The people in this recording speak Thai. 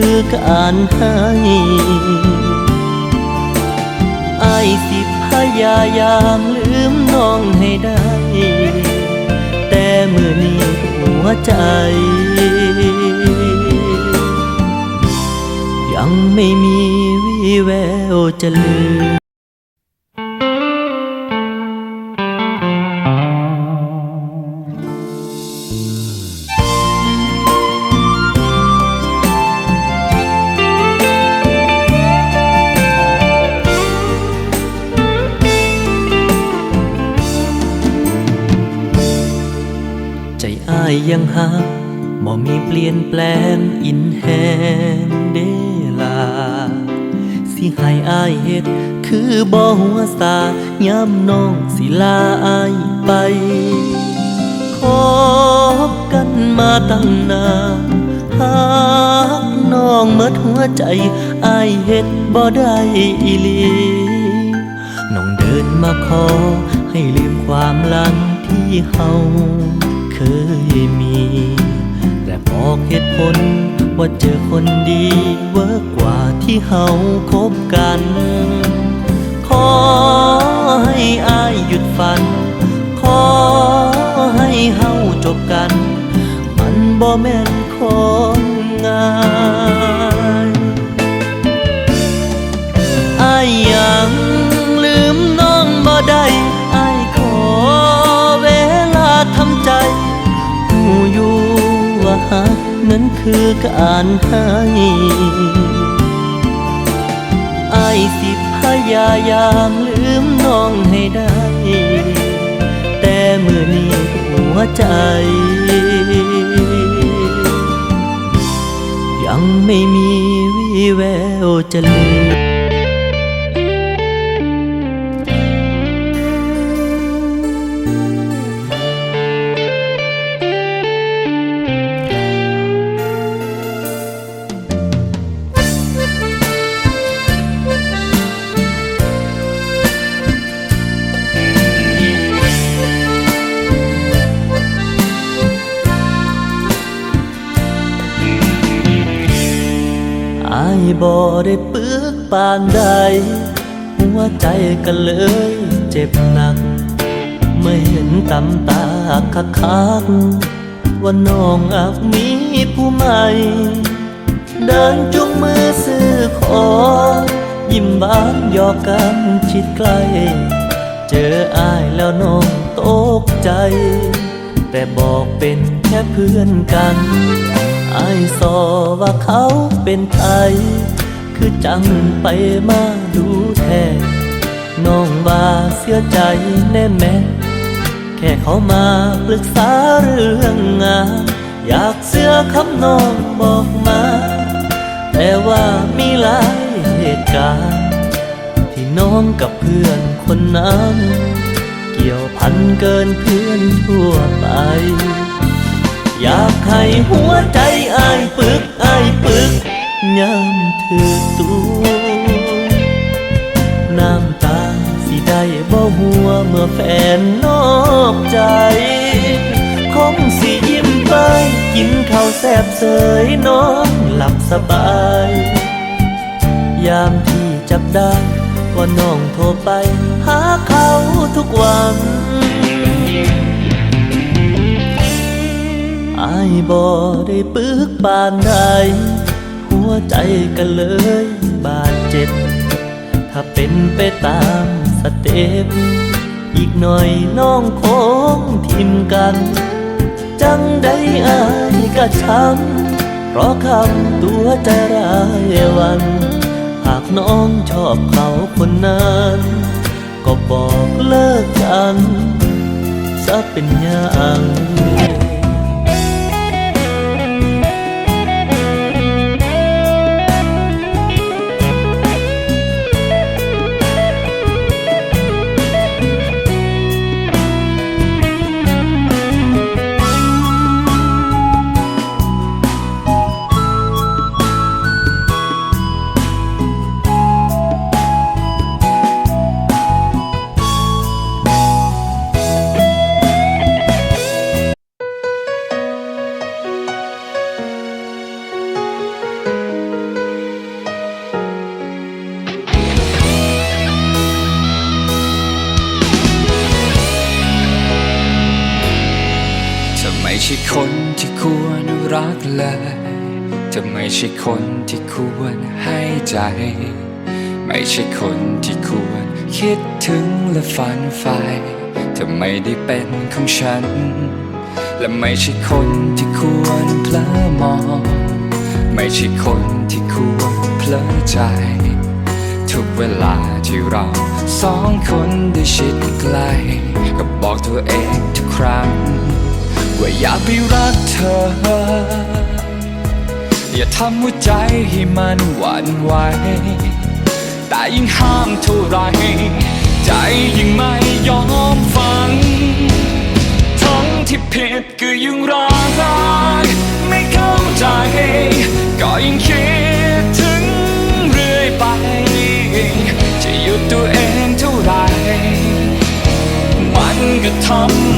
คือการให้อายสิพยายามลืมน้องให้ได้ แต่มือนี้หัวใจ ยังไม่มีวี่แววจะลืม ใจอ้ายยังหักบ่มีเปลี่ยนแปลงอินแฮงเดลา สิให้อายเฮ็ดคือบ่หัวสายามน้องสิลาอายไปคบกันมาตั้งนานหักน้องเมิดหัวใจอายเฮ็ดบ่ได้อีหลีน้องเดินมาขอให้ลืมความหลังที่เฮา เคยมี แต่บอกเหตุผลว่าเจอคนดีเวิร์กกว่าที่เฮาคบกัน ขอให้อายหยุดฝัน ขอให้เฮาจบกัน มันบ่แม่นของงาน นั้นคือการให้ไอสิพยายามลืมน้องให้ได้ แต่เมื่อนี้หัวใจ ยังไม่มีวี่แววจะลืมายบ่ได้ปึกปานใด หัวใจก็เลยเจ็บหนัก เมื่อเห็นตำตาคักคักว่าน้องอักมีผู้ใหม่ เดินจุงมือซื้อขอ ยิ้มบานหยอกกันชิดใกล้ เจออายแล้วน้องตกใจ แต่บอกเป็นแค่เพื่อนกัน อายสอว่าเขาเป็นไทยคือจังไปมาดูแท้น้องว่าเสียใจแน่แม่ แค่เขามาปรึกษาเรื่องงานอยากเสื้อคำน้องบอกมา แต่ว่ามีหลายเหตุการณ์ ที่น้องกับเพื่อนคนนั้น เกี่ยวพันเกินเพื่อนทั่วไป อยากให้หัวใจอายปึกอายปึกยามถือตัวน้ำตาสิได้บ่หัวเมื่อแฟนนอกใจคงสิยิ้มไปกินข้าวแซ่บเสยนอนหลับสบาย ยามที่จับได้ว่าน้องโทรไป หาเขาทุกวัน อายบ่ได้ปึกปานใดหัวใจก็เลยบาดเจ็บ ถ้าเป็นไปตามสเต็ปอีกหน่อยน้องคงทิมกัน จังได้อายก็ช้ำเพราะคำตัวใจร้ายวัน หากน้องชอบเขาคนนั้น ก็บอกเลิกกันซะเป็นอย่าง ช่คนที่ควรรักเลย จะไม่ใช่คนที่ควรให้ใจ ไม่ใช่คนที่ควรคิดถึงและฝันใฝ่จะไม่ได้เป็นของฉัน และไม่ใช่คนที่ควรเพลอมอง ไม่ใช่คนที่ควรเพลอใจ ทุกเวลาที่เราสองคนได้ชิดใกล้ก็บอกตัวเองทุกครั้ง ว่าอย่าไปรักเธอ อย่าทำหัวใจให้มันหวั่นไหวแต่ยิ่งห้ามเท่าไร ใจยิ่งไม่ยอมฟัง ทั้งที่ผิดก็ยังรักไม่เข้าใจ ก็ยังคิดถึงเรื่อยไป จะหยุดตัวเองเท่าไหรมันก็ทำ